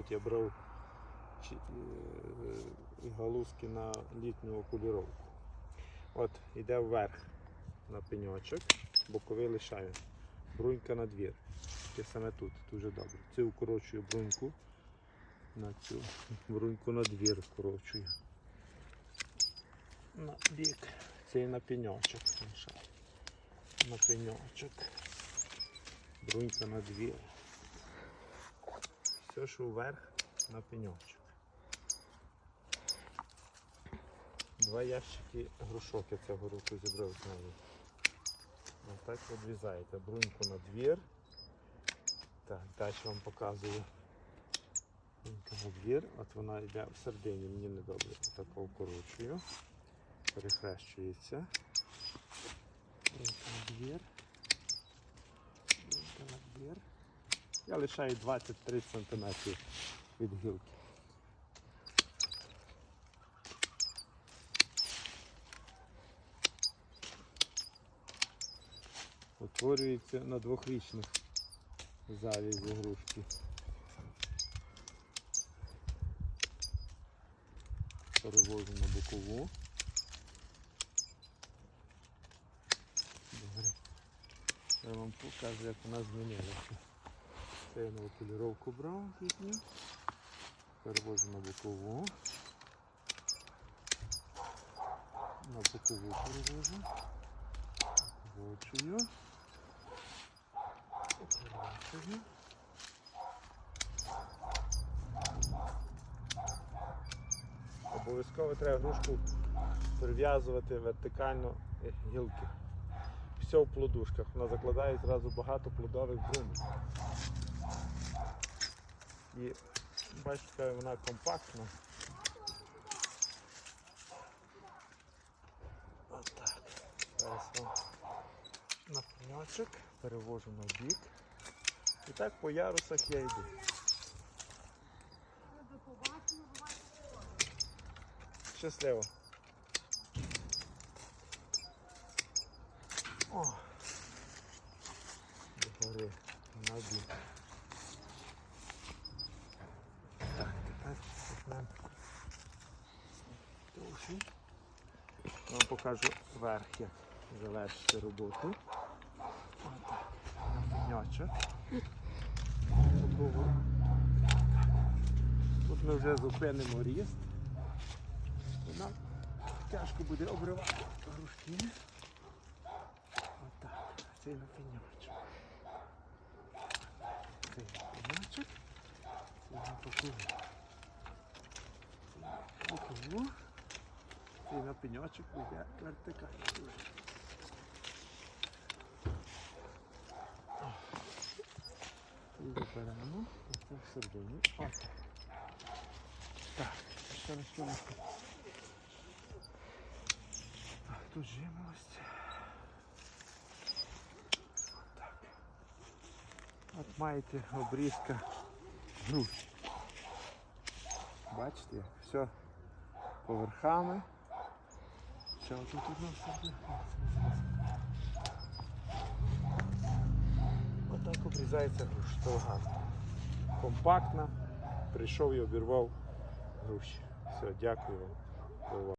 тут я брав е, галузки на літню окуліровку. От, йде вверх на пеньочок, боковий лишаю. Брунька на двір. Таке саме тут, дуже добре. Цю укорочую бруньку. На цю бруньку на двір вкорочую. На бік. Цей на пеньочок. На пеньочок. Брунька на двір. Все, що вверх на пеньочок. Два ящики грушок я цього року зібрав з нею. Отак відрізаєте бруньку на двір. Так, далі вам показую. Брунька на двір. От вона йде в середині, мені недобре. Отак вкорочую. Перехрещується. Двір. Брунька на двір. Я лишаю 20-30 см від гілки. Утворюється на двохрічних завязі грушки. Перевожу на бокову. Добре. Я вам покажу, як вона змінилася. Це я брав їхню. Перевожу на бокову. На бокову перевожу. Вочую. Вочую. Обов'язково треба грушку прив'язувати вертикально е, гілки. Все в плодушках. Вона закладає зразу багато плодових брунок. І бачите, вона компактна. Отак. Зараз вам на пеньочок перевожу на бік. І так по ярусах я йду. Щасливо. О! Догори на бік. Так, тепер візьмемо довший. Вам покажу верх, як завершити роботу. Отак. Пеньочок. Тут ми вже зупинимо ріст. Нам тяжко буде обривати грушки. Отак. Цей на пеньочок. Цей на пеньочок. Цей на бокову. Цей на бокову. Пеньочок буде вертикально. І заберемо. Оце всередині. От. Так, раз ще раз. Так, тут жимолость. Отак. От маєте обрізка груш. Бачите, все поверхами. Все, тут одно все. Отак обрізається груш. Толгана. Компактна. Прийшов і обірвав груші. Все, дякую вам.